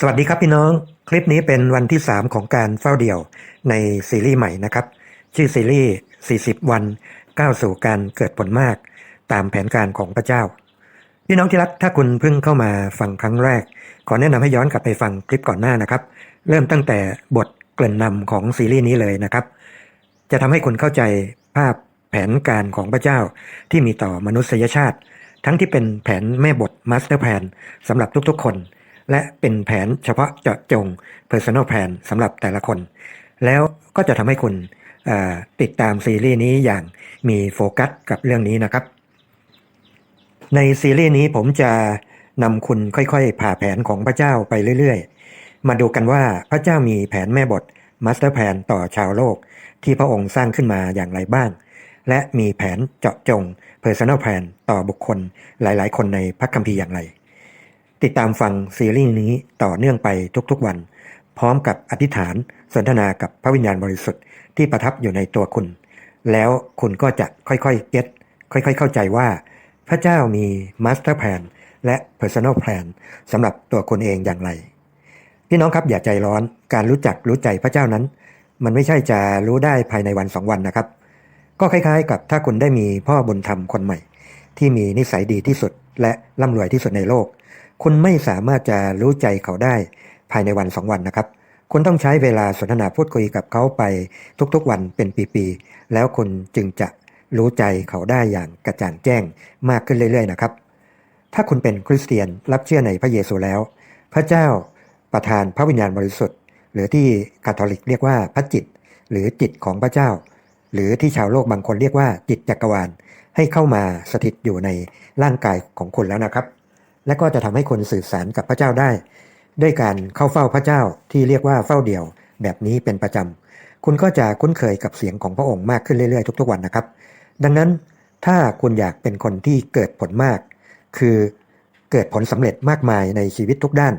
สวัสดีครับพี่น้อง คลิปนี้เป็นวันที่ 3 ของการเฝ้าเดี่ยวในซีรีส์ใหม่นะครับ ชื่อซีรีส์ 40 วันก้าวสู่การเกิดผลมาก ตามแผนการของพระเจ้า พี่น้องที่รักถ้าคุณเพิ่งเข้ามาฟังครั้งแรก ขอแนะนำให้ย้อนกลับไปฟังคลิปก่อนหน้านะครับ เริ่มตั้งแต่บทเกริ่นนำของซีรีส์นี้เลยนะครับ จะทำให้คุณเข้าใจภาพแผนการของพระเจ้าที่มีต่อมนุษยชาติ ทั้งที่เป็นแผนแม่บทมาสเตอร์แพนสำหรับทุกๆคน และเป็นแผนเฉพาะเจาะจง Personal Plan สำหรับแต่ละคน แล้วก็จะทำให้คุณติดตามซีรีส์นี้อย่างมีโฟกัสกับเรื่องนี้นะครับ ในซีรีส์นี้ผมจะนำคุณค่อยๆ ผ่าแผนของพระเจ้าไปเรื่อยๆ มาดูกันว่าพระเจ้ามีแผนแม่บท Master Plan ต่อชาวโลก ที่พระองค์สร้างขึ้นมาอย่างไรบ้าง และมีแผนเจาะจง Personal Plan ต่อบุคคลหลายๆ คนในพระคัมภีร์อย่างไร ติดตามฟังซีรีส์นี้ต่อเนื่องไปทุกๆวัน พร้อมกับอธิษฐานสนทนากับพระวิญญาณบริสุทธิ์ที่ประทับอยู่ในตัวคุณ แล้วคุณก็จะค่อยๆเก็ตค่อยๆ เข้าใจว่า พระเจ้ามี Master Plan และ Personal Plan สำหรับตัวคุณเองอย่างไร พี่น้องครับอย่าใจร้อนการรู้จักรู้ใจพระเจ้านั้น มันไม่ใช่จะรู้ได้ภายในวันสองวันนะครับ ก็คล้ายๆ กับถ้าคุณได้มีพ่อบุญธรรมคนใหม่ ที่มีนิสัยดีที่สุดและร่ำรวยที่สุดในโลก คุณไม่สามารถจะรู้ใจเขาได้ภายในวันสองวันนะครับ คุณต้องใช้เวลาสนทนาพูดคุยกับเขาไปทุกๆวันเป็นปีๆ แล้วคุณจึงจะรู้ใจเขาได้อย่างกระจ่างแจ้งมากขึ้นเรื่อยๆนะครับ ถ้าคุณเป็นคริสเตียนรับเชื่อในพระเยซูแล้ว พระเจ้าประทานพระวิญญาณบริสุทธิ์ หรือที่คาทอลิกเรียกว่าพระจิต หรือจิตของพระเจ้า หรือที่ชาวโลกบางคนเรียกว่าจิตจักรวาล ให้เข้ามาสถิตอยู่ในร่างกายของคุณแล้วนะครับ และก็จะทำให้คนสื่อสารกับพระเจ้าได้ ด้วยการเข้าเฝ้าพระเจ้าที่เรียกว่าเฝ้าเดี่ยว แบบนี้เป็นประจำคุณก็จะคุ้นเคยกับเสียงของพระองค์มากขึ้นเรื่อยๆ ทุกๆวันนะครับ ดังนั้นถ้าคุณอยากเป็นคนที่เกิดผลมาก คือเกิดผลสำเร็จมากมายในชีวิตทุกด้าน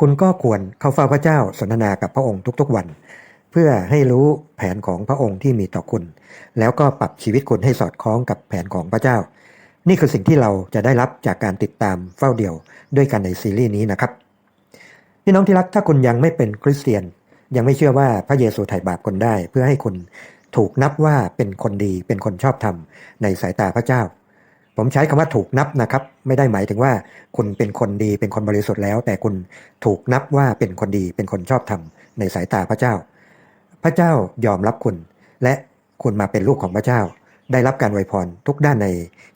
คุณก็ควรเข้าเฝ้าพระเจ้าสนทนากับพระองค์ทุกๆวัน เพื่อให้รู้แผนของพระองค์ที่มีต่อคุณ แล้วก็ปรับชีวิตคุณให้สอดคล้องกับแผนของพระเจ้า นี่คือสิ่งที่เราจะได้รับจากการติดตามเฝ้าเดี่ยวด้วยกันในซีรีส์นี้นะครับพี่น้องที่รักถ้าคุณยังไม่เป็นคริสเตียน ยังไม่เชื่อว่าพระเยซูไถ่บาปคนได้ เพื่อให้คุณถูกนับว่าเป็นคนดีเป็นคนชอบธรรมในสายตาพระเจ้า ผมใช้คำว่าถูกนับนะครับ ไม่ได้หมายถึงว่าคุณเป็นคนดีเป็นคนบริสุทธิ์แล้ว แต่คุณถูกนับว่าเป็นคนดีเป็นคนชอบธรรมในสายตาพระเจ้า พระเจ้ายอมรับคุณ และคุณมาเป็นลูกของพระเจ้า ได้รับการไวยพรทุกด้านใน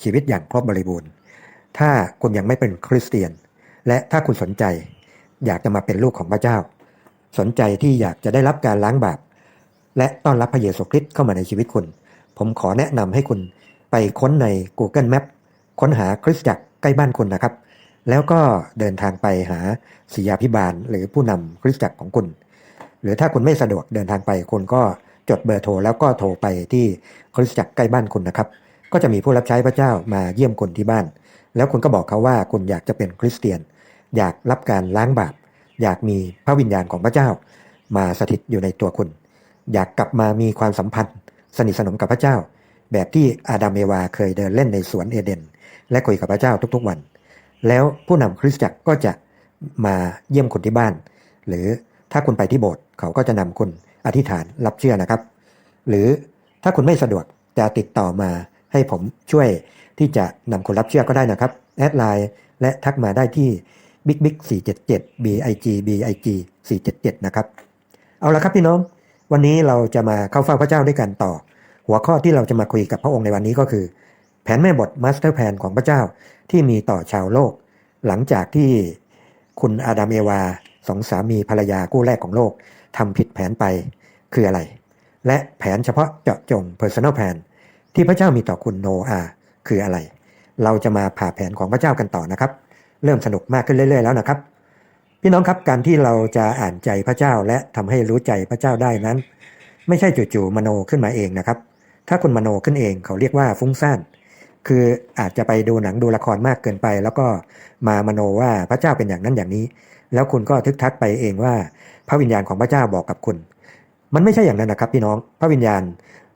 ชีวิตอย่างครบบริบูรณ์ ถ้าคุณยังไม่เป็นคริสเตียน และถ้าคุณสนใจ อยากจะมาเป็นลูกของพระเจ้า สนใจที่อยากจะได้รับการล้างบาป และต้อนรับพระเยซูคริสต์เข้ามาในชีวิตคุณ ผมขอแนะนำให้คุณไปค้นใน Google Map ค้นหาคริสตจักรใกล้บ้านคุณนะครับ แล้วก็เดินทางไปหาศิยาพิบาลหรือผู้นำคริสตจักรของคุณ หรือถ้าคุณไม่สะดวกเดินทางไปคุณก็ จดเบอร์โทรแล้วก็โทรไปที่คริสตจักรใกล้บ้านคุณนะครับ ก็จะมีผู้รับใช้พระเจ้ามาเยี่ยมคุณที่บ้าน แล้วคุณก็บอกเขาว่าคุณอยากจะเป็นคริสเตียน อยากรับการล้างบาป อยากมีพระวิญญาณของพระเจ้า มาสถิตอยู่ในตัวคุณ อยากกลับมามีความสัมพันธ์ สนิทสนมกับพระเจ้า แบบที่อาดัมเอวาเคยเดินเล่นในสวนเอเดน และคุยกับพระเจ้าทุกๆวัน แล้วผู้นำคริสตจักรก็จะมาเยี่ยมคุณที่บ้าน หรือถ้าคุณไปที่โบสถ์เขาก็จะนำคุณ อธิษฐานรับเชื่อนะครับ หรือถ้าคุณไม่สะดวกจะติดต่อมาให้ผมช่วยที่จะนำคนรับเชื่อก็ได้นะครับ แอดไลน์และทักมาได้ที่บิ๊กบิ๊ก477 big big 477นะครับ เอาละครับพี่น้อง วันนี้เราจะมาเข้าเฝ้าพระเจ้าด้วยกันต่อ หัวข้อที่เราจะมาคุยกับพระองค์ในวันนี้ก็คือ แผนแม่บทมาสเตอร์แผนของพระเจ้าที่มีต่อชาวโลก หลังจากที่คุณอาดัมเอวาสองสามีภรรยาคู่แรกของโลกทำผิดแผนไป คืออะไร และแผนเฉพาะเจาะจง Personal Plan ที่พระเจ้ามีต่อคุณโนอาคืออะไร เราจะมาผ่าแผนของพระเจ้ากันต่อนะครับ เริ่มสนุกมากขึ้นเรื่อย ๆ แล้วนะครับ พี่น้องครับการที่เราจะอ่านใจพระเจ้าและทำให้รู้ใจพระเจ้าได้นั้น ไม่ใช่จู่ๆมโนขึ้นมาเองนะครับ ถ้าคุณมโนขึ้นเองเขาเรียกว่าฟุ้งซ่านคืออาจจะไปดูหนังดูละครมากเกินไป แล้วก็มามโนว่าพระเจ้าเป็นอย่างนั้นอย่างนี้ แล้วคุณก็ทึกทักไปเองว่า พระวิญญาณของพระเจ้าบอกกับคุณ มันไม่ใช่อย่างนั้นนะครับพี่น้อง พระวิญญาณ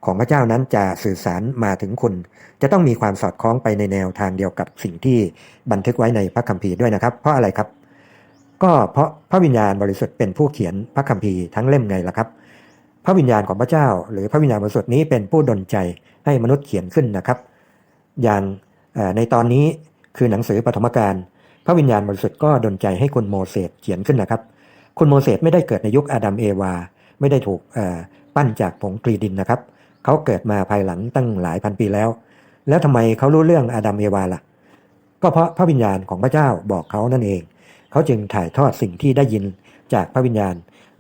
ของพระเจ้านั้นจะสื่อสารมาถึงคุณ จะต้องมีความสอดคล้องไปในแนวทางเดียวกับสิ่งที่บันทึกไว้ในพระคัมภีร์ด้วยนะครับ เพราะอะไรครับ ก็เพราะพระวิญญาณบริสุทธิ์เป็นผู้เขียนพระคัมภีร์ทั้งเล่มไงล่ะครับ พระวิญญาณของพระเจ้า หรือพระวิญญาณบริสุทธิ์นี้เป็นผู้ดลใจให้มนุษย์เขียนขึ้นนะครับ อย่างในตอนนี้คือหนังสือปฐมกาลพระวิญญาณบริสุทธิ์ก็ดลใจให้คุณโมเสสเขียนขึ้นนะครับ คุณโมเสสไม่ได้เกิดในยุคอาดัมเอวา ไม่ได้ถูกปั้นจากผงกรีดินนะครับ เขาเกิดมาภายหลังตั้งหลายพันปีแล้ว แล้วทำไมเขารู้เรื่องอาดัมเอวาล่ะ ก็เพราะพระวิญญาณของพระเจ้าบอกเขานั่นเอง เขาจึงถ่ายทอดสิ่งที่ได้ยินจากพระวิญญาณ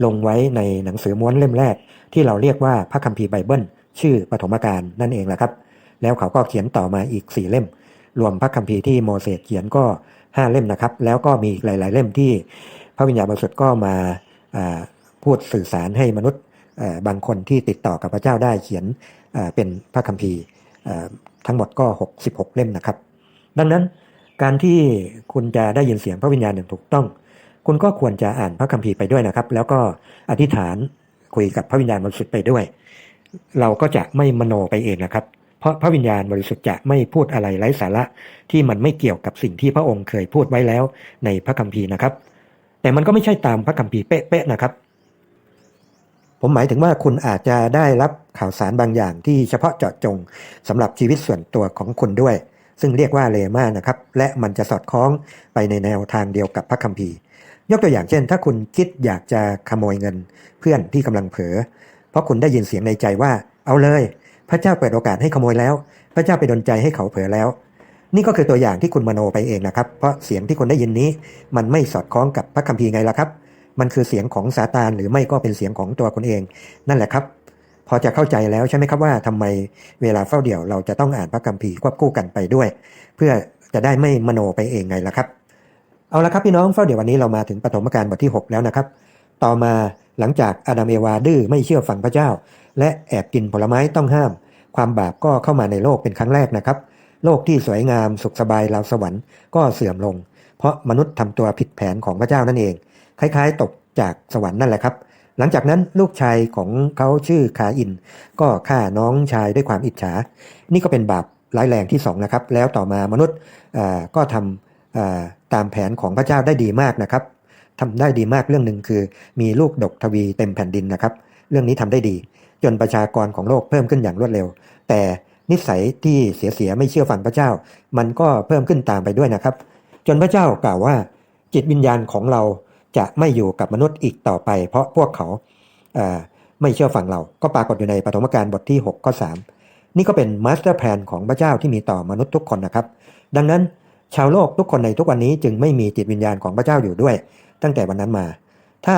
ลงไว้ในหนังสือม้วนเล่มแรก ที่เราเรียกว่าพระคัมภีร์ไบเบิล ชื่อปฐมกาลนั่นเองแหละครับ แล้วเขาก็เขียนต่อมาอีกสี่เล่ม รวมพระคัมภีร์ที่โมเสสเขียนก็ห้าเล่มนะครับ แล้วก็มีหลาย ๆ เล่มที่พระวิญญาณบริสุทธิ์ก็มา พูดสื่อสารให้มนุษย์บางคนที่ติดต่อกับพระเจ้าได้เขียนเป็นพระคัมภีร์ทั้งหมดก็ 66 เล่มนะครับ ดังนั้นการที่คุณจะได้ยินเสียงพระวิญญาณอย่างถูกต้อง คุณก็ควรจะอ่านพระคัมภีร์ไปด้วยนะครับ แล้วก็อธิษฐานคุยกับพระวิญญาณบริสุทธิ์ไปด้วย เราก็จะไม่มโนไปเองนะครับ เพราะพระวิญญาณบริสุทธิ์จะไม่พูดอะไรไร้สาระที่มันไม่เกี่ยวกับสิ่งที่พระองค์เคยพูดไว้แล้วในพระคัมภีร์นะครับ แต่มันก็ไม่ใช่ตามพระคัมภีร์เป๊ะๆนะครับ ผมหมายถึงว่าคุณอาจจะได้รับข่าวสารบางอย่างที่เฉพาะเจาะจงสำหรับชีวิตส่วนตัวของคุณด้วย ซึ่งเรียกว่าเลมานะครับ และมันจะสอดคล้องไปในแนวทางเดียวกับพระคัมภีร์ ยกตัวอย่างเช่น ถ้าคุณคิดอยากจะขโมยเงิน เพื่อนที่กำลังเผลอเพราะคุณได้ยินเสียงในใจว่า เอาเลย พระเจ้าเปิดโอกาสให้ขโมยแล้ว พระเจ้าไปดลใจให้เขาเผลอแล้ว นี่ก็คือตัวอย่างที่คุณมโนไปเองนะครับ เพราะเสียงที่คุณได้ยินนี้ มันไม่สอดคล้องกับพระคัมภีร์ไงล่ะครับ มันคือเสียงของซาตานหรือไม่ก็เป็นเสียงของตัวคุณเอง นั่นแหละครับ พอจะเข้าใจแล้วใช่ไหมครับว่าทำไมเวลาเฝ้าเดี่ยวเราจะต้องอ่านพระคัมภีร์ควบคู่กันไปด้วย เพื่อจะได้ไม่มโนไปเองไงล่ะครับ เอาละครับพี่น้องเฝ้าเดี๋ยววันนี้เรามาถึงปฐมกาลบทที่ 6 แล้วนะครับ ต่อมาหลังจากอาดัมเอวาดื้อไม่เชื่อฟังพระเจ้า และแอบกินผลไม้ต้องห้าม ความบาปก็เข้ามาในโลกเป็นครั้งแรกนะครับ โลกที่สวยงามสุขสบายราวสวรรค์ก็เสื่อมลง เพราะมนุษย์ทำตัวผิดแผนของพระเจ้านั่นเอง คล้ายๆ ตกจากสวรรค์นั่นแหละครับ หลังจากนั้นลูกชายของเขาชื่อคาอิน ก็ฆ่าน้องชายด้วยความอิจฉา นี่ก็เป็นบาปร้ายแรงที่สองนะครับ แล้วต่อมามนุษย์ก็ทำตามแผนของพระเจ้าได้ดีมากนะครับทำได้ดีมากเรื่องหนึ่งคือ มีลูกดกทวีเต็มแผ่นดินนะครับ เรื่องนี้ทำได้ดี จนประชากรของโลกเพิ่มขึ้นอย่างรวดเร็ว แต่นิสัยที่เสียๆไม่เชื่อฟังพระเจ้า มันก็เพิ่มขึ้นตามไปด้วยนะครับ จนพระเจ้ากล่าวว่า จิตวิญญาณของเรา จะไม่อยู่กับมนุษย์อีกต่อไป เพราะพวกเขาไม่เชื่อฟังเรา ก็ปรากฏอยู่ในปฐมกาลบทที่ 6 ข้อ 3 นี่ก็เป็นมาสเตอร์แพลนของพระเจ้าที่มีต่อมนุษย์ทุกคนนะครับ ดังนั้นชาวโลกทุกคนในทุกวันนี้จึงไม่มีจิตวิญญาณของพระเจ้าอยู่ด้วย ตั้งแต่วันนั้นมา ถ้า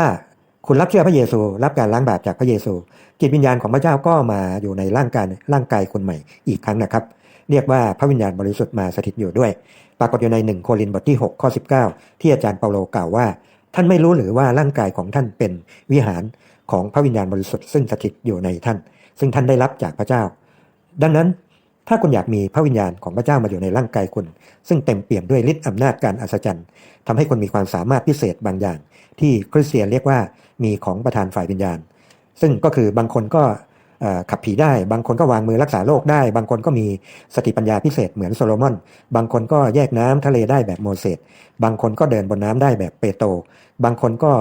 คุณรับเชื่อพระเยซู รับการล้างบาปจากพระเยซู จิตวิญญาณของพระเจ้าก็มาอยู่ในร่างกายร่างกายคนใหม่อีกครั้งนะครับ เรียกว่าพระวิญญาณบริสุทธิ์มาสถิตอยู่ด้วย ปรากฏอยู่ใน 1 โครินธ์บทที่ 6 ข้อ 19 ที่อาจารย์เปาโลกล่าวว่า ท่านไม่รู้หรือว่าร่างกายของท่านเป็นวิหารของพระวิญญาณบริสุทธิ์ซึ่งสถิตอยู่ในท่าน ซึ่งท่านได้รับจากพระเจ้า ดังนั้นถ้าคุณอยากมีพระวิญญาณของพระเจ้ามาอยู่ในร่างกายคุณ ซึ่งเต็มเปี่ยมด้วยฤทธิ์อำนาจการอัศจรรย์ทำให้คุณมีความสามารถพิเศษบางอย่าง ที่คริสเตียนเรียกว่ามีของประธานฝ่ายวิญญาณ ซึ่งก็คือบางคนก็ ขับผีได้ บางคนก็วางมือรักษาโรคได้ บางคนก็มีสติปัญญาพิเศษเหมือนโซโลมอน บางคนก็แยกน้ำทะเลได้แบบโมเสส บางคนก็เดินบนน้ำได้แบบเปโตรบางคนก็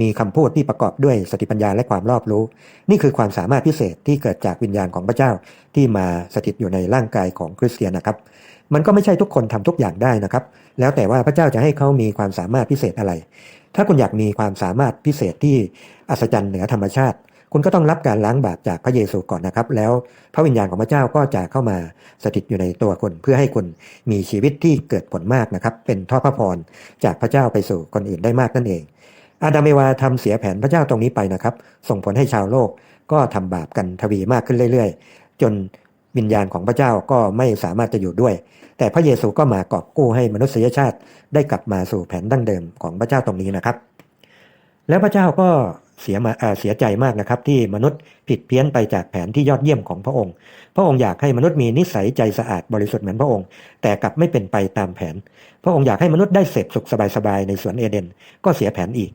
มีคำพูดที่ประกอบด้วยสติปัญญาและความรอบรู้ นี่คือความสามารถพิเศษที่เกิดจากวิญญาณของพระเจ้าที่มาสถิตอยู่ในร่างกายของคริสเตียนนะครับ มันก็ไม่ใช่ทุกคนทำทุกอย่างได้นะครับ แล้วแต่ว่าพระเจ้าจะให้เขามีความสามารถพิเศษอะไร ถ้าคุณอยากมีความสามารถพิเศษที่อัศจรรย์เหนือธรรมชาติ คุณก็ต้องรับการล้างบาปจากพระเยซูก่อนนะครับ แล้วพระวิญญาณของพระเจ้าก็จะเข้ามาสถิตอยู่ในตัวคุณเพื่อให้คุณมีชีวิตที่เกิดผลมากนะครับ เป็นทอดพระพรจากพระเจ้าไปสู่คนอื่นได้มากนั่นเอง อาดามเอวาทำเสียแผนพระเจ้าตรงนี้ไปนะครับ ส่งผลให้ชาวโลกก็ทำบาปกันทวีมากขึ้นเรื่อย ๆ จนวิญญาณของพระเจ้าก็ไม่สามารถจะอยู่ด้วย แต่พระเยซูก็มากอบกู้ให้มนุษยชาติได้กลับมาสู่แผนดั้งเดิมของพระเจ้าตรงนี้นะครับ แล้วพระเจ้าก็ เสียมาเสียใจมากนะครับ ที่มนุษย์ผิดเพี้ยนไปจากแผนที่ยอดเยี่ยมของพระองค์ พระองค์อยากให้มนุษย์มีนิสัยใจสะอาดบริสุทธิ์เหมือนพระองค์ แต่กลับไม่เป็นไปตามแผน พระองค์อยากให้มนุษย์ได้เสพสุขสบายๆในสวนเอเดน ก็เสียแผนอีก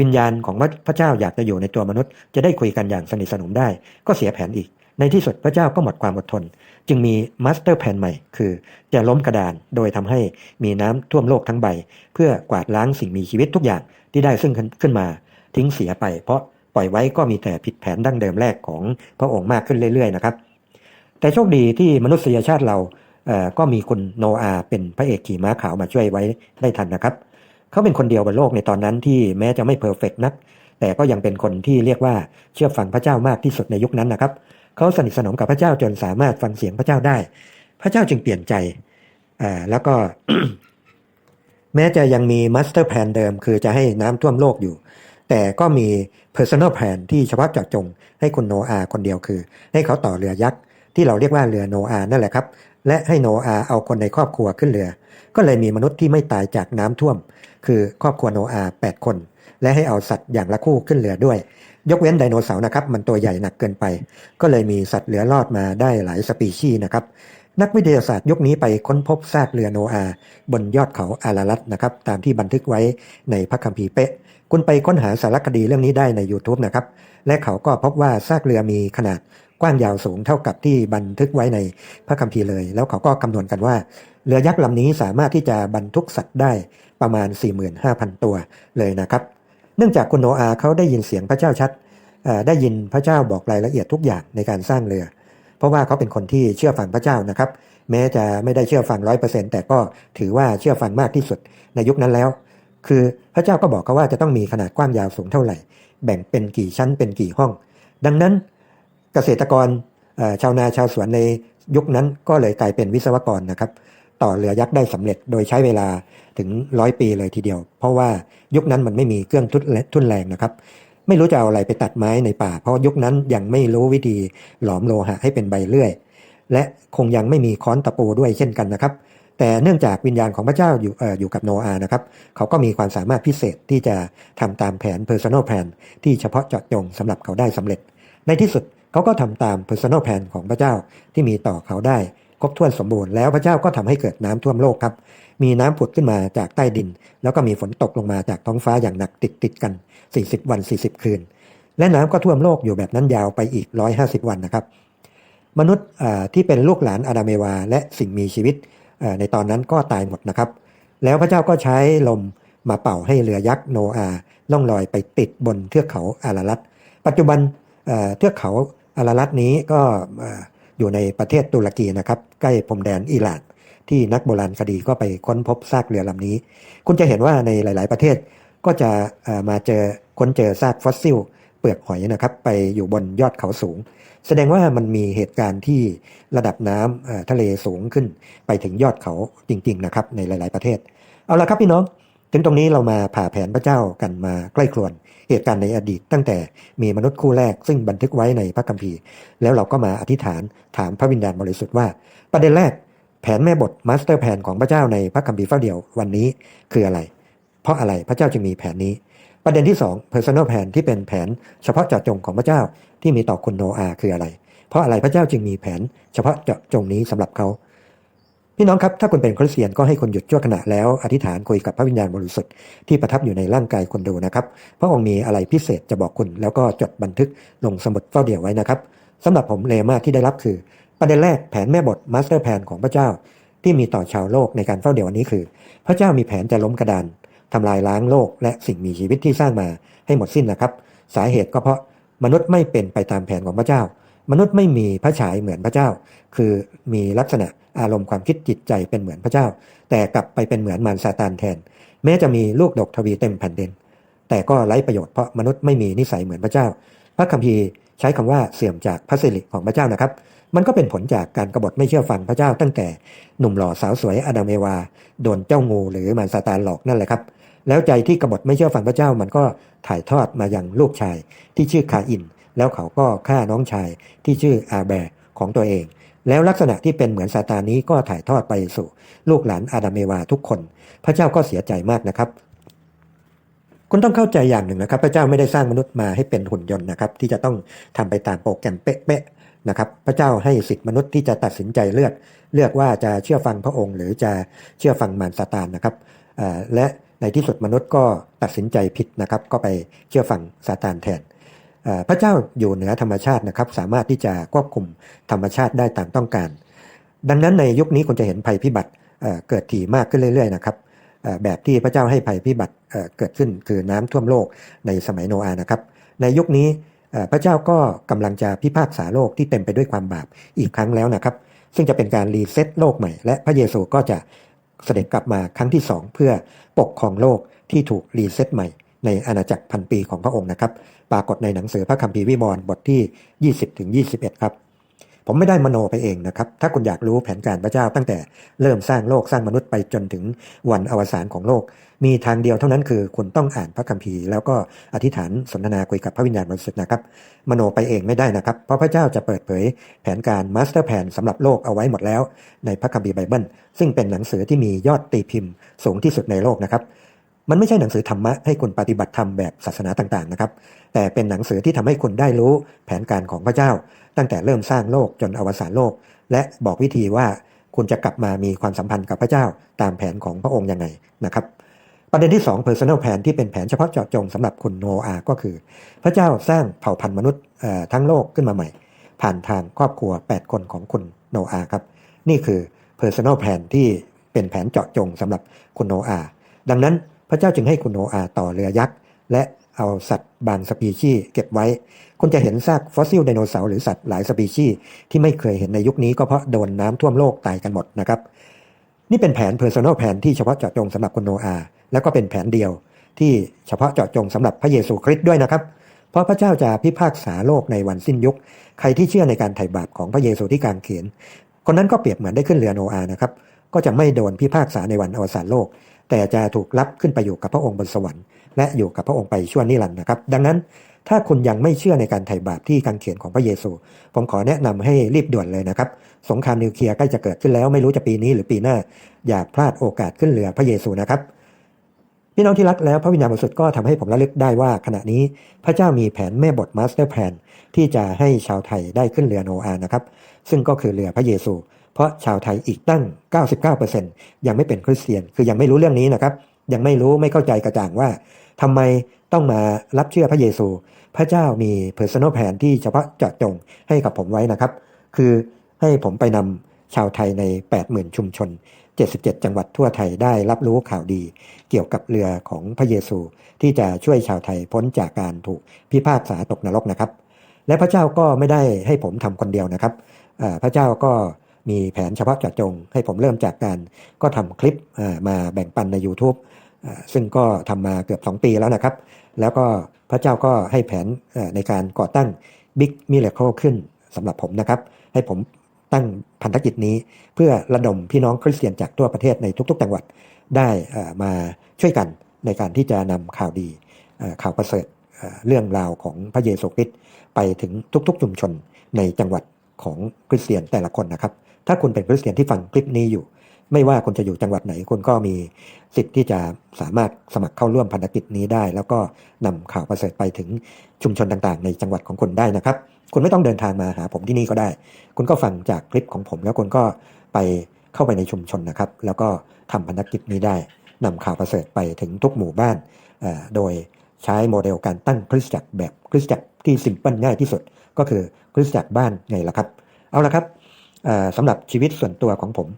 วิญญาณของพระเจ้าอยากจะอยู่ในตัวมนุษย์ จะได้คุยกันอย่างสนิทสนมได้ ก็เสียแผนอีก ในที่สุดพระเจ้าก็หมดความอดทน จึงมีมาสเตอร์แผนใหม่ คือจะล้มกระดาน โดยทำให้มีน้ำท่วมโลกทั้งใบ เพื่อกวาดล้างสิ่งมีชีวิตทุกอย่างที่ได้ซึ่งขึ้นมา ทิ้งเสียไป เพราะปล่อยไว้ก็มีแต่ผิดแผนดั้งเดิมแรกของพระองค์มากขึ้นเรื่อยๆนะครับ แต่โชคดีที่มนุษยชาติเราเก็มีคุณโนอาเป็นพระเอกขี่ม้าขาวมาช่วยไว้ได้ทันนะครับ เขาเป็นคนเดียวบนโลกในตอนนั้นที่แม้จะไม่เพอร์เฟกนัก แต่ก็ยังเป็นคนที่เรียกว่าเชื่อฟังพระเจ้ามากที่สุดในยุคนั้นนะครับ เขาสนิทสนมกับพระเจ้าจนสามารถฟังเสียงพระเจ้าได้ พระเจ้าจึงเปลี่ยนใจแล้วก็แม้จะยังมีมาสเตอร์แ n นเดิม คือจะให้น้ำท่วมโลกอยู่ แต่ก็มี Personal Plan ที่เฉพาะเจาะจงให้คุณโนอาคนเดียวคือ ให้เขาต่อเรือยักษ์ที่เราเรียกว่าเรือโนอานั่นแหละครับ และให้โนอาเอาคนในครอบครัวขึ้นเรือ ก็เลยมีมนุษย์ที่ไม่ตายจากน้ำท่วม คือครอบครัวโนอา8คน และให้เอาสัตว์อย่างละคู่ขึ้นเรือด้วย ยกเว้นไดโนเสาร์นะครับ มันตัวใหญ่หนักเกินไป ก็เลยมีสัตว์เหลือรอดมาได้หลายสปีชีส์นะครับนักวิทยาศาสตร์ยุคนี้ไปค้นพบซากเรือโนอาบนยอดเขาอารารัตนะครับ ตามที่บันทึกไว้ในพระคัมภีร์เป๊ะ คุณไปค้นหาสารคดีเรื่องนี้ได้ใน YouTube นะครับ และเขาก็พบว่าซากเรือมีขนาดกว้างยาวสูงเท่ากับที่บันทึกไว้ในพระคัมภีร์เลย แล้วเขาก็คำนวณกันว่า เรือยักษ์ลำนี้สามารถที่จะบรรทุกสัตว์ได้ประมาณ 45,000 ตัวเลยนะครับ เนื่องจากคุณโนอาห์เขาได้ยินเสียงพระเจ้าชัด ได้ยินพระเจ้าบอกรายละเอียดทุกอย่างในการสร้างเรือ เพราะว่าเขาเป็นคนที่เชื่อฟังพระเจ้านะครับ แม้จะไม่ได้เชื่อฟังร้อยเปอร์เซ็นต์แต่ก็ถือว่าเชื่อฟังมากที่สุดในยุคนั้นแล้ว คือพระเจ้าก็บอกเขาว่าจะต้องมีขนาดกว้างยาวสูงเท่าไหร่ แบ่งเป็นกี่ชั้นเป็นกี่ห้อง ดังนั้นเกษตรกรชาวนาชาวสวนในยุคนั้นก็เลยกลายเป็นวิศวกรนะครับ ต่อเรือยักษ์ได้สำเร็จโดยใช้เวลาถึงร้อยปีเลยทีเดียว เพราะว่ายุคนั้นมันไม่มีเครื่องทุนทุนแรงนะครับ ไม่รู้จะเอาอะไรไปตัดไม้ในป่า เพราะยุคนั้นยังไม่รู้วิธีหลอมโลหะให้เป็นใบเลื่อย และคงยังไม่มีค้อนตะปูด้วยเช่นกันนะครับ แต่เนื่องจากวิญญาณของพระเจ้าอยู่อยู่กับโนอาห์นะครับเขาก็มีความสามารถพิเศษที่จะทำตามแผน Personal Plan ที่เฉพาะเจาะจงสำหรับเขาได้สำเร็จ ในที่สุดเขาก็ทำตาม Personal Plan ของพระเจ้าที่มีต่อเขาได้ครบถ้วนสมบูรณ์แล้วพระเจ้าก็ทำให้เกิดน้ำท่วมโลกครับ มีน้ำผุดขึ้นมาจากใต้ดิน แล้วก็มีฝนตกลงมาจากท้องฟ้าอย่างหนักติดติดกัน 40 วัน 40 คืน และน้ำก็ท่วมโลกอยู่แบบนั้นยาวไปอีก 150 วันนะครับ มนุษย์ที่เป็นลูกหลานอาดามเอวา และสิ่งมีชีวิต ในตอนนั้นก็ตายหมดนะครับ แล้วพระเจ้าก็ใช้ลมมาเป่าให้เรือยักษ์โนอาล่องลอยไปติดบนเทือกเขาอารารัตปัจจุบันเทือกเขาอารารัตนี้ก็อยู่ในประเทศตุรกีนะครับ ใกล้พรมแดนอิหร่านที่นักโบราณคดีก็ไปค้นพบซากเรือลำนี้ คุณจะเห็นว่าในหลาย ๆ ประเทศก็จะมาเจอค้นเจอซากฟอสซิล เปลือกหอยนะครับ ไปอยู่บนยอดเขาสูง แสดงว่ามันมีเหตุการณ์ที่ระดับน้ำทะเลสูงขึ้น ไปถึงยอดเขาจริง ๆ นะครับ ในหลาย ๆ ประเทศ เอาละครับพี่น้อง ถึงตรงนี้เรามาผ่าแผนพระเจ้ากันมาใกล้ครวนเหตุการณ์ในอดีตตั้งแต่มีมนุษย์คู่แรกซึ่งบันทึกไว้ในพระคัมภีร์ แล้วเราก็มาอธิษฐานถามพระวิญญาณบริสุทธิ์ว่า ประเด็นแรกแผนแม่บทมาสเตอร์แผนของพระเจ้าในพระคัมภีร์ฟ้าเดียววันนี้คืออะไร เพราะอะไรพระเจ้าจึงมีแผนนี้ ประเด็นที่ 2 personal plan ที่เป็นแผนเฉพาะเจาะจงของพระเจ้าที่มีต่อคุณโนอาห์คืออะไร เพราะอะไรพระเจ้าจึงมีแผนเฉพาะเจาะจงนี้สำหรับเขา พี่น้องครับถ้าคุณเป็นคริสเตียนก็ให้คุณหยุดชั่วขณะแล้วอธิษฐานคุยกับพระวิญญาณบริสุทธิ์ที่ประทับอยู่ในร่างกายคุณดูนะครับ พระองค์มีอะไรพิเศษจะบอกคุณ แล้วก็จดบันทึกลงสมุดเฝ้าเดี่ยวไว้นะครับสำหรับผมเลมาที่ได้รับคือ ประเด็นแรกแผนแม่บทมาสเตอร์แผนของพระเจ้าที่มีต่อชาวโลกในการเฝ้าเดี่ยววันนี้คือ พระเจ้ามีแผนจะล้มกระดาน ทำลายล้างโลกและสิ่งมีชีวิตที่สร้างมาให้หมดสิ้นนะครับ สาเหตุก็เพราะมนุษย์ไม่เป็นไปตามแผนของพระเจ้า มนุษย์ไม่มีพระฉายเหมือนพระเจ้า คือมีลักษณะอารมณ์ความคิดจิตใจเป็นเหมือนพระเจ้า แต่กลับไปเป็นเหมือนมารซาตานแทน แม้จะมีลูกดกทวีเต็มแผ่นดิน แต่ก็ไร้ประโยชน์เพราะมนุษย์ไม่มีนิสัยเหมือนพระเจ้า พระคัมภีร์ใช้คำว่าเสื่อมจากพระสิริของพระเจ้านะครับมันก็เป็นผลจากการกบฏไม่เชื่อฟังพระเจ้าตั้งแต่หนุ่มหล่อสาวสวยอดัมเอวา โดนเจ้างูหรือมารซาตานหลอกนั่นแหละครับ แล้วใจที่กบฏไม่เชื่อฟังพระเจ้ามันก็ถ่ายทอดมายังลูกชายที่ชื่อคาอิน แล้วเขาก็ฆ่าน้องชายที่ชื่ออาแบร์ของตัวเอง แล้วลักษณะที่เป็นเหมือนซาตานนี้ก็ถ่ายทอดไปสู่ ลูกหลานอาดัมเอวาทุกคน พระเจ้าก็เสียใจมากนะครับคุณต้องเข้าใจอย่างหนึ่งนะครับ พระเจ้าไม่ได้สร้างมนุษย์มาให้เป็นหุ่นยนต์นะครับที่จะต้องทำไปตามโปรแกรมเป๊ะๆนะครับ พระเจ้าให้สิทธิมนุษย์ที่จะตัดสินใจเลือก เลือกว่าจะเชื่อฟังพระองค์ หรือจะเชื่อฟังมารซาตานนะครับและ ในที่สุดมนุษย์ก็ตัดสินใจผิดนะครับ ก็ไปเชื่อฟังซาตานแทนพระเจ้าอยู่เหนือธรรมชาตินะครับ สามารถที่จะควบคุมธรรมชาติได้ตามต้องการ ดังนั้นในยุคนี้คุณจะเห็นภัยพิบัติเกิดถี่มากขึ้นเรื่อย ๆ นะครับแบบที่พระเจ้าให้ภัยพิบัติเกิดขึ้นคือน้ำท่วมโลกในสมัยโนอาห์นะครับ ในยุคนี้พระเจ้าก็กำลังจะพิพากษาโลกที่เต็มไปด้วยความบาปอีกครั้งแล้วนะครับ ซึ่งจะเป็นการรีเซ็ตโลกใหม่ และพระเยซูก็จะ เสด็จกลับมาครั้งที่สองเพื่อปกครองโลกที่ถูกรีเซ็ตใหม่ ในอาณาจักรพันปีของพระองค์นะครับ ปรากฏในหนังสือพระคัมภีร์วิมรณ์บทที่ 20ถึง21 ครับ ผมไม่ได้มโนไปเองนะครับ ถ้าคุณอยากรู้แผนการพระเจ้าตั้งแต่เริ่มสร้างโลกสร้างมนุษย์ไปจนถึงวันอวสานของโลก มีทางเดียวเท่านั้นคือคุณต้องอ่านพระคัมภีร์ แล้วก็อธิษฐานสนทนาคุยกับพระวิญญาณบริสุทธิ์นะครับ มโนไปเองไม่ได้นะครับ เพราะพระเจ้าจะเปิดเผยแผนการมาสเตอร์แผนสำหรับโลกเอาไว้หมดแล้ว ในพระคัมภีร์ไบเบิลซึ่งเป็นหนังสือที่มียอดตีพิมพ์สูงที่สุดในโลกนะครับ มันไม่ใช่หนังสือธรรมะให้คุณปฏิบัติธรรมแบบศาสนาต่างๆนะครับ แต่เป็นหนังสือที่ทำให้คุณได้รู้แผนการของพระเจ้า ตั้งแต่เริ่มสร้างโลกจนอวสานโลก และบอกวิธีว่าคุณจะกลับมามีความสัมพันธ์กับพระเจ้าตามแผนของพระองค์ยังไงนะครับ ประเด็นที่ 2 personal plan ที่เป็นแผนเฉพาะเจาะจงสำหรับคุณโนอาห์ก็คือ พระเจ้าสร้างเผ่าพันธุ์มนุษย์ทั้งโลกขึ้นมาใหม่ ผ่านทางครอบครัว 8 คนของคุณโนอาห์ครับนี่คือ personal plan ที่เป็นแผนเจาะจงสำหรับคุณโนอาห์ดังนั้น พระเจ้าจึงให้คุณโนอาต่อเรือยักษ์ และเอาสัตว์บางสปีชีส์เก็บไว้คุณจะเห็นซากฟอสซิลไดโนเสาร์หรือสัตว์หลายสปีชีส์ที่ไม่เคยเห็นในยุคนี้ก็เพราะโดนน้ำท่วมโลกตายกันหมดนะครับ นี่เป็นแผน personal plan ที่เฉพาะเจาะจงสำหรับคุณโนอาแล้วก็เป็นแผนเดียวที่เฉพาะเจาะจงสำหรับพระเยซูคริสต์ด้วยนะครับเพราะพระเจ้าจะพิพากษาโลกในวันสิ้นยุค ใครที่เชื่อในการไถ่บาปของพระเยซูที่กางเขน คนนั้นก็เปรียบเหมือนได้ขึ้นเรือโนอานะครับ ก็จะไม่โดนพิพากษาในวันอวสานโลก แต่จะถูกรับขึ้นไปอยู่กับพระองค์บนสวรรค์และอยู่กับพระองค์ไปชั่วนิรันดร์นะครับ ดังนั้นถ้าคุณยังไม่เชื่อในการไถ่บาปที่กางเขนของพระเยซู ผมขอแนะนำให้รีบด่วนเลยนะครับ สงครามนิวเคลียร์ใกล้จะเกิดขึ้นแล้วไม่รู้จะปีนี้หรือปีหน้า อย่าพลาดโอกาสขึ้นเรือพระเยซูนะครับพี่น้องที่รักแล้วพระวิญญาณบริสุทธิ์ก็ทำให้ผมระลึกได้ว่าขณะนี้พระเจ้ามีแผนแม่บทมาสเตอร์แพลนที่จะให้ชาวไทยได้ขึ้นเรือโนอาห์นะครับ ซึ่งก็คือเรือพระเยซู เพราะชาวไทยอีกตั้ง 99%ยังไม่เป็นคริสเตียน คือยังไม่รู้เรื่องนี้นะครับ ยังไม่รู้ไม่เข้าใจกระจ่างว่าทำไมต้องมารับเชื่อพระเยซู พระเจ้ามี personal plan ที่เฉพาะเจาะจงให้กับผมไว้นะครับ คือให้ผมไปนำชาวไทยใน 80,000 ชุมชน 77 จังหวัดทั่วไทยได้รับรู้ข่าวดี เกี่ยวกับเรือของพระเยซู ที่จะช่วยชาวไทยพ้นจากการถูกพิพากษาตกนรกนะครับ และพระเจ้าก็ไม่ได้ให้ผมทำคนเดียวนะครับ พระเจ้าก็ มีแผนเฉพาะเจาะจง ให้ผมเริ่มจากการก็ทำคลิปมาแบ่งปันใน YouTube ซึ่งก็ทำมาเกือบ 2 ปีแล้วนะครับ แล้วก็พระเจ้าก็ให้แผนในการก่อตั้ง Big Miracle ขึ้นสำหรับผมนะครับ ให้ผมตั้งพันธกิจนี้ เพื่อระดมพี่น้องคริสเตียนจากทั่วประเทศในทุกๆจังหวัดได้มาช่วยกันในการที่จะนำข่าวดีข่าวประเสริฐเอ่อเรื่องราวของพระเยซูคริสต์ไปถึงทุกๆชุมชนในจังหวัดของคริสเตียนแต่ละคนนะครับ ถ้าคุณเป็นคริสเตียนที่ฟังคลิปนี้อยู่ ไม่ว่าคุณจะอยู่จังหวัดไหนคุณก็มีสิทธิ์ที่จะสามารถสมัครเข้าร่วมพันธกิจนี้ได้ แล้วก็นำข่าวประเสริฐไปถึงชุมชนต่างๆ ในจังหวัดของคุณได้นะครับ คุณไม่ต้องเดินทางมาหาผมที่นี่ก็ได้ คุณก็ฟังจากคลิปของผม แล้วคุณก็ไปเข้าไปในชุมชนนะครับ แล้วก็ทำพันธกิจนี้ได้นำข่าวประเสริฐไปถึงทุกหมู่บ้านโดยใช้โมเดลการตั้งคริสตจักรแบบคริสตจักรที่ซิมเพิลง่ายที่สุด ก็คือคริสตจักรบ้านไงล่ะครับ เอาละครับ สำหรับชีวิตส่วนตัวของผม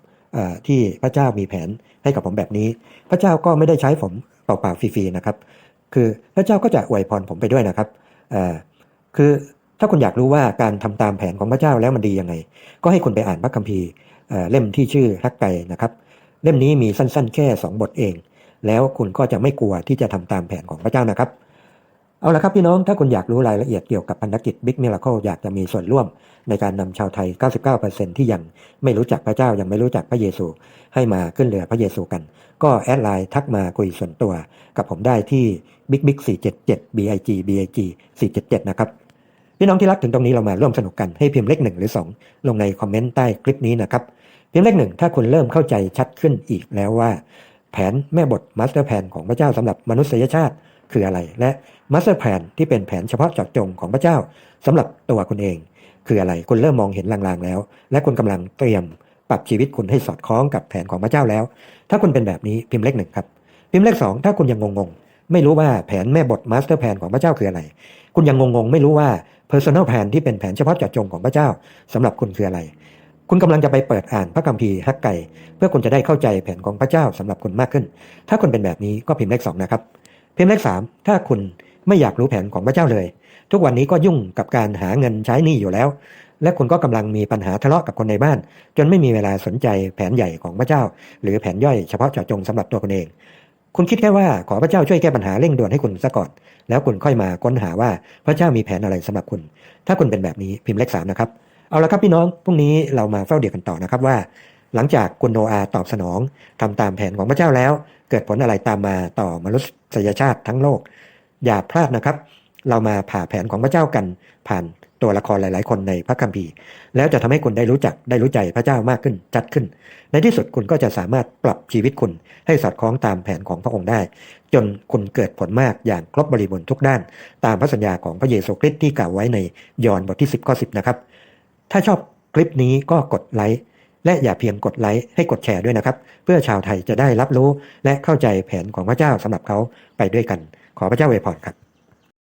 ที่พระเจ้ามีแผนให้กับผมแบบนี้ พระเจ้าก็ไม่ได้ใช้ผมเปล่าๆฟรีๆนะครับ คือพระเจ้าก็จะอวยพรผมไปด้วยนะครับคือถ้าคุณอยากรู้ว่าการทำตามแผนของพระเจ้าแล้วมันดียังไง ก็ให้คุณไปอ่านพระคัมภีร์เล่มที่ชื่อฮักไกนะครับ เล่มนี้มีสั้นๆ แค่ 2 บทเอง แล้วคุณก็จะไม่กลัวที่จะทำตามแผนของพระเจ้านะครับ เอาละครับพี่น้อง ถ้าคุณอยากรู้รายละเอียดเกี่ยวกับพันธกิจ Big Miracle อยากจะมีส่วนร่วมในการนำชาวไทย 99%ที่ยังไม่รู้จักพระเจ้ายังไม่รู้จักพระเยซู ให้มาขึ้นเรือพระเยซูกัน ก็แอดไลน์ทักมาคุยส่วนตัว กับผมได้ที่ Big Big 477 BIG BIG 477 นะครับ พี่น้องที่รักถึงตรงนี้เรามาร่วมสนุกกันให้พิมพ์เลขหนึ่งหรือ 2 ลงในคอมเมนต์ใต้คลิปนี้นะครับพิมพ์เลขหนึ่งถ้าคุณเริ่มเข้าใจชัดขึ้นอีกแล้วว่า แผนแม่บทมาสเตอร์แผนของพระเจ้าสำหรับมนุษยชาติ คืออะไร และมาสเตอร์แผนที่เป็นแผนเฉพาะเจาะจงของพระเจ้าสำหรับตัวคุณเอง คืออะไรคุณเริ่มมองเห็นลางๆแล้ว และคุณกำลังเตรียมปรับชีวิตคุณให้สอดคล้องกับแผนของพระเจ้าแล้ว ถ้าคุณเป็นแบบนี้พิมพ์เลขหนึ่งครับ พิมพ์เลขสองถ้าคุณยังงงๆไม่รู้ว่าแผนแม่บทมาสเตอร์แผนของพระเจ้าคืออะไร คุณยังงงๆไม่รู้ว่า personal plan ที่เป็นแผนเฉพาะเจาะจงของพระเจ้าสำหรับคุณคืออะไรคุณกำลังจะไปเปิดอ่านพระคัมภีร์ฮักไก่ เพื่อคุณจะได้เข้าใจแผนของพระเจ้าสำหรับคุณมากขึ้น ถ้าคุณเป็นแบบนี้ก็พิมพ์เลขสองนะครับ พิมพ์เลขสามถ้าคุณไม่อยากรู้แผนของพระเจ้าเลย ทุกวันนี้ก็ยุ่งกับการหาเงินใช้หนี้อยู่แล้ว และคุณก็กำลังมีปัญหาทะเลาะกับคนในบ้าน จนไม่มีเวลาสนใจแผนใหญ่ของพระเจ้า หรือแผนย่อยเฉพาะเจาะจงสำหรับตัวคุณเอง คุณคิดแค่ว่าขอพระเจ้าช่วยแก้ปัญหาเร่งด่วนให้คุณซะก่อน แล้วคุณค่อยมาค้นหาว่าพระเจ้ามีแผนอะไรสำหรับคุณ ถ้าคุณเป็นแบบนี้พิมพ์เลขสามนะครับเอาละครับพี่น้องพรุ่งนี้เรามาเฝ้าเดียวกันต่อนะครับว่า หลังจากคุณโนอาตอบสนองทำตามแผนของพระเจ้าแล้ว เกิดผลอะไรตามมาต่อมนุษยชาติทั้งโลก อย่าพลาดนะครับ เรามาผ่าแผนของพระเจ้ากันผ่านตัวละครหลาย ๆ คนในพระคัมภีร์ แล้วจะทำให้คุณได้รู้จักได้รู้ใจพระเจ้ามากขึ้นชัดขึ้น ในที่สุดคุณก็จะสามารถปรับชีวิตคุณให้สอดคล้องตามแผนของพระองค์ได้ จนคุณเกิดผลมากอย่างครบบริบูรณ์ทุกด้าน ตามพระสัญญาของพระเยซูคริสต์ที่กล่าวไว้ในยอห์นบทที่ 10 ข้อ 10 นะครับ ถ้าชอบคลิปนี้ก็กดไลค์ และอย่าเพียงกดไลค์ให้กดแชร์ด้วยนะครับ เพื่อชาวไทยจะได้รับรู้และเข้าใจแผนของพระเจ้าสำหรับเขาไปด้วยกัน ขอพระเจ้าอวยพรครับ